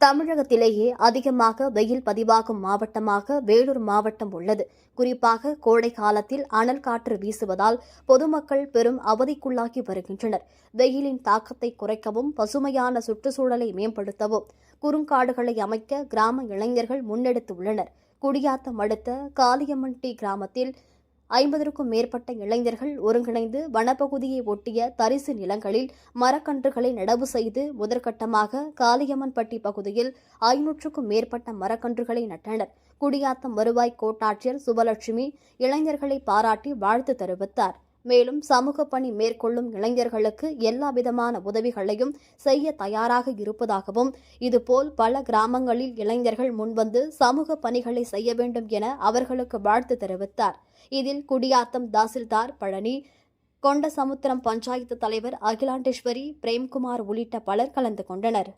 தமிழகத்திலேயே அதிகமாக வெயில் பதிவாகும் மாவட்டமாக வேலூர் மாவட்டம் உள்ளது. குறிப்பாக கோடை காலத்தில் அனல் காற்று வீசுவதால் பொதுமக்கள் பெரும் அவதிக்குள்ளாகி வருகின்றனர். வெயிலின் தாக்கத்தை குறைக்கவும் பசுமையான சுற்றுச்சூழலை மேம்படுத்தவும் குறுங்காடுகளை அமைக்க கிராம இளைஞர்கள் முன்னெடுத்துள்ளனர் குடியாத்தம் அடுத்த காளியம்மன் டி கிராமத்தில் ஐம்பதற்கும் மேற்பட்ட இளைஞர்கள் ஒருங்கிணைந்து வனப்பகுதியை ஒட்டிய தரிசு நிலங்களில் மரக்கன்றுகளை நடவு செய்து முதற்கட்டமாக காளியம்மன்பட்டி பகுதியில் ஐநூற்றுக்கும் மேற்பட்ட மரக்கன்றுகளை நட்டனர். குடியாத்தம் வருவாய் கோட்டாட்சியர் சுபலட்சுமி இளைஞர்களை பாராட்டி வாழ்த்து தெரிவித்தாா் மேலும் சமூக பணி மேற்கொள்ளும் இளைஞர்களுக்கு எல்லா விதமான உதவிகளையும் செய்ய தயாராக இருப்பதாகவும் இதுபோல் பல கிராமங்களில் இளைஞர்கள் முன்வந்து சமூக பணிகளை செய்ய வேண்டும் என அவர்களுக்கு வாழ்த்து தெரிவித்தார். இதில் குடியாத்தம் தாசில்தார் பழனி கொண்டசமுத்திரம் பஞ்சாயத்து தலைவர் அகிலாண்டேஸ்வரி பிரேம்குமார் உள்ளிட்ட பலர் கலந்து கொண்டனர்.